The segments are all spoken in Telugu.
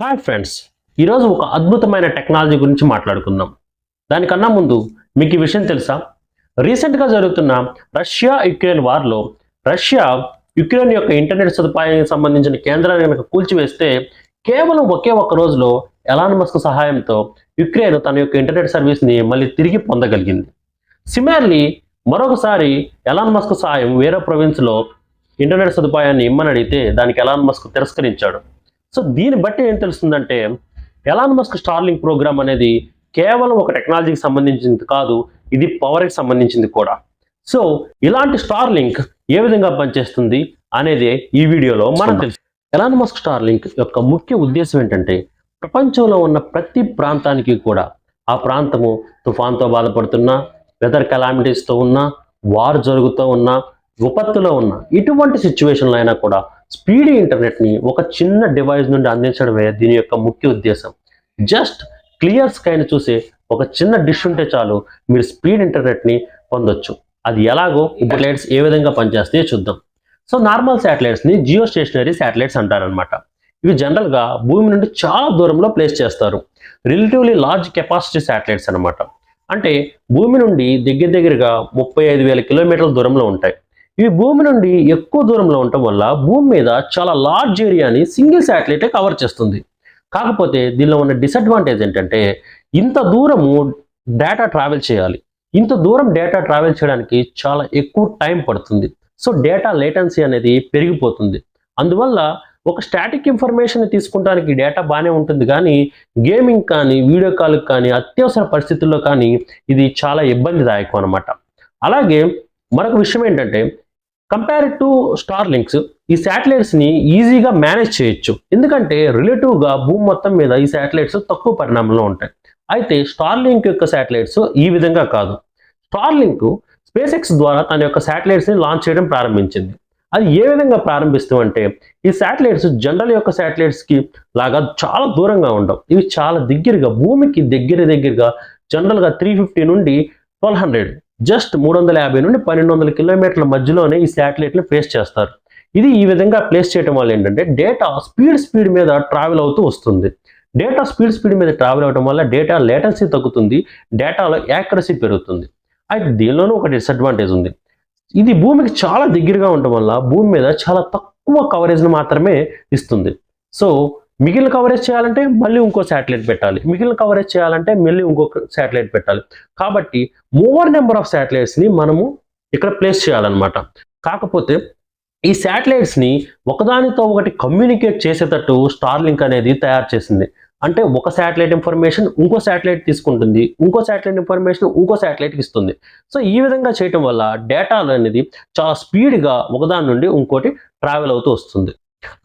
హాయ్ ఫ్రెండ్స్ ఈరోజు ఒక అద్భుతమైన టెక్నాలజీ గురించి మాట్లాడుకుందాం. దానికన్నా ముందు మీకు ఈ విషయం తెలుసా? రీసెంట్గా జరుగుతున్న రష్యా యుక్రెయిన్ వార్లో రష్యా యుక్రెయిన్ యొక్క ఇంటర్నెట్ సదుపాయానికి సంబంధించిన కేంద్రాన్ని కనుక కూల్చివేస్తే కేవలం ఒకే ఒక్క రోజులో ఎలాన్ మస్క్ సహాయంతో యుక్రెయిన్ తన యొక్క ఇంటర్నెట్ సర్వీస్ని మళ్ళీ తిరిగి పొందగలిగింది. సిమిలర్లీ మరొకసారి ఎలాన్ మస్క్ సహాయం వేరే ప్రొవిన్స్లో ఇంటర్నెట్ సదుపాయాన్ని ఇమ్మని అడిగితే దానికి ఎలాన్ మస్క్ తిరస్కరించాడు. సో దీన్ని బట్టి ఏం తెలుస్తుందంటే ఎలాన్ మస్క్ స్టార్లింగ్ ప్రోగ్రామ్ అనేది కేవలం ఒక టెక్నాలజీకి సంబంధించింది కాదు ఇది పవర్కి సంబంధించింది కూడా. సో ఇలాంటి స్టార్లింక్ ఏ విధంగా పనిచేస్తుంది అనేది ఈ వీడియోలో మనం తెలుసు. ఎలాన్ మస్క్ స్టార్లింక్ యొక్క ముఖ్య ఉద్దేశం ఏంటంటే ప్రపంచంలో ఉన్న ప్రతి ప్రాంతానికి కూడా ఆ ప్రాంతము తుఫాన్తో బాధపడుతున్నా వెదర్ కెలామిటీస్తో ఉన్నా వార్ జరుగుతూ ఉన్నా విపత్తులో ఉన్న ఇటువంటి సిచ్యువేషన్లో అయినా కూడా స్పీడీ ఇంటర్నెట్ని ఒక చిన్న డివైస్ నుండి అందించడమే దీని యొక్క ముఖ్య ఉద్దేశం. జస్ట్ క్లియర్ స్కైని చూసే ఒక చిన్న డిష్ ఉంటే చాలు మీరు స్పీడ్ ఇంటర్నెట్ని పొందొచ్చు. అది ఎలాగో శాటిలైట్స్ ఏ విధంగా పనిచేస్తాయో చూద్దాం. సో నార్మల్ శాటిలైట్స్ని జియో స్టేషనరీ శాటిలైట్స్ అంటారనమాట ఇవి జనరల్గా భూమి నుండి చాలా దూరంలో ప్లేస్ చేస్తారు. రిలేటివ్లీ లార్జ్ కెపాసిటీ శాటిలైట్స్ అనమాట అంటే భూమి నుండి దగ్గర దగ్గరగా ముప్పై ఐదు వేల కిలోమీటర్ల దూరంలో ఉంటాయి. ఇవి భూమి నుండి ఎక్కువ దూరంలో ఉండటం వల్ల భూమి మీద చాలా లార్జ్ ఏరియాని సింగిల్ శాటిలైటే కవర్ చేస్తుంది. కాకపోతే దీనిలో ఉన్న డిసడ్వాంటేజ్ ఏంటంటే ఇంత దూరము డేటా ట్రావెల్ చేయాలి. ఇంత దూరం డేటా ట్రావెల్ చేయడానికి చాలా ఎక్కువ టైం పడుతుంది. సో డేటా లేటెన్సీ అనేది పెరిగిపోతుంది. అందువల్ల ఒక స్టాటిక్ ఇన్ఫర్మేషన్ తీసుకుంటానికి డేటా బాగానే ఉంటుంది. కానీ గేమింగ్ కానీ వీడియో కాల్ కానీ అత్యవసర పరిస్థితుల్లో కానీ ఇది చాలా ఇబ్బందిదాయకం అనమాట అలాగే మరొక విషయం ఏంటంటే కంపేర్ టు స్టార్ లింక్స్ ఈ శాటిలైట్స్ని ఈజీగా మేనేజ్ చేయొచ్చు. ఎందుకంటే రిలేటివ్గా భూమి మొత్తం మీద ఈ శాటిలైట్స్ తక్కువ పరిణామంలో ఉంటాయి. అయితే స్టార్ లింక్ యొక్క శాటిలైట్స్ ఈ విధంగా కాదు. స్టార్ లింక్ స్పేస్ ఎక్స్ ద్వారా తన యొక్క శాటిలైట్స్ని లాంచ్ చేయడం ప్రారంభించింది. అది ఏ విధంగా ప్రారంభిస్తామంటే ఈ శాటిలైట్స్ జనరల్ యొక్క శాటిలైట్స్కి లాగా చాలా దూరంగా ఉండవు. ఇవి చాలా దగ్గరగా భూమికి దగ్గర దగ్గరగా జనరల్గా త్రీ ఫిఫ్టీ నుండి ట్వెల్వ్ హండ్రెడ్ జస్ట్ మూడు వందల యాభై నుండి పన్నెండు వందల కిలోమీటర్ల మధ్యలోనే ఈ శాటిలైట్ని ప్లేస్ చేస్తారు. ఇది ఈ విధంగా ప్లేస్ చేయడం వల్ల ఏంటంటే డేటా స్పీడ్ స్పీడ్ మీద ట్రావెల్ అవుతూ వస్తుంది. డేటా స్పీడ్ స్పీడ్ మీద ట్రావెల్ అవడం వల్ల డేటా లేటెన్సీ తగ్గుతుంది డేటాలో యాక్యురసీ పెరుగుతుంది. అయితే దీనిలోనూ ఒక డిసడ్వాంటేజ్ ఉంది. ఇది భూమికి చాలా దగ్గరగా ఉండడం వల్ల భూమి మీద చాలా తక్కువ కవరేజ్ను మాత్రమే ఇస్తుంది. సో మిగిలిన కవరేజ్ చేయాలంటే మళ్ళీ ఇంకో శాటిలైట్ పెట్టాలి. మిగిలిన కవరేజ్ చేయాలంటే మళ్ళీ ఇంకొక శాటిలైట్ పెట్టాలి. కాబట్టి మోర్ నెంబర్ ఆఫ్ శాటిలైట్స్ని మనము ఇక్కడ ప్లేస్ చేయాలన్నమాట. కాకపోతే ఈ శాటిలైట్స్ని ఒకదానితో ఒకటి కమ్యూనికేట్ చేసేటట్టు స్టార్లింక్ అనేది తయారు చేసింది. అంటే ఒక శాటిలైట్ ఇన్ఫర్మేషన్ ఇంకో శాటిలైట్ తీసుకుంటుంది. ఇంకో శాటిలైట్ ఇన్ఫర్మేషన్ ఇంకో శాటిలైట్కి ఇస్తుంది. సో ఈ విధంగా చేయటం వల్ల డేటా అనేది చాలా స్పీడ్గా ఒకదాని నుండి ఇంకోటి ట్రావెల్ అవుతూ వస్తుంది.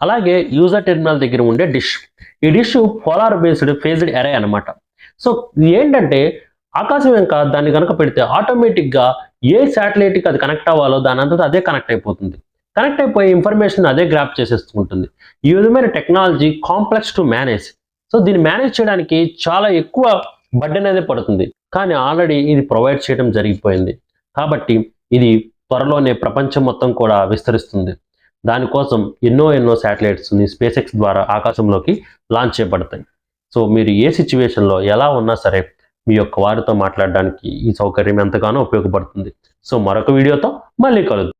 అలాగే యూజర్ టెర్మినల్ దగ్గర ఉండే డిష్. ఈ dish polar based phased array అనమాట సో ఏంటంటే ఆకాశం ఇంకా దాన్ని కనుక పెడితే ఆటోమేటిక్గా ఏ శాటిలైట్కి అది కనెక్ట్ అవ్వాలో దాని అంతా అదే కనెక్ట్ అయిపోతుంది. కనెక్ట్ అయిపోయి ఇన్ఫర్మేషన్ అదే గ్రాప్ చేసేస్తుంటుంది ఈ విధమైన technology complex to manage so దీన్ని మేనేజ్ చేయడానికి చాలా ఎక్కువ బడ్డెన్ అనేది పడుతుంది. కానీ ఆల్రెడీ ఇది ప్రొవైడ్ చేయడం జరిగిపోయింది. కాబట్టి ఇది త్వరలోనే ప్రపంచం మొత్తం కూడా విస్తరిస్తుంది. దానికోసం ఎన్నో ఎన్నో శాటిలైట్స్ని స్పేస్ ఎక్స్ ద్వారా ఆకాశంలోకి లాంచ్ చేయబడతాయి. సో మీరు ఏ సిచ్యువేషన్లో ఎలా ఉన్నా సరే మీ యొక్క వారితో మాట్లాడడానికి ఈ సౌకర్యం ఎంతగానో ఉపయోగపడుతుంది. సో మరొక వీడియోతో మళ్ళీ కలుద్దాం.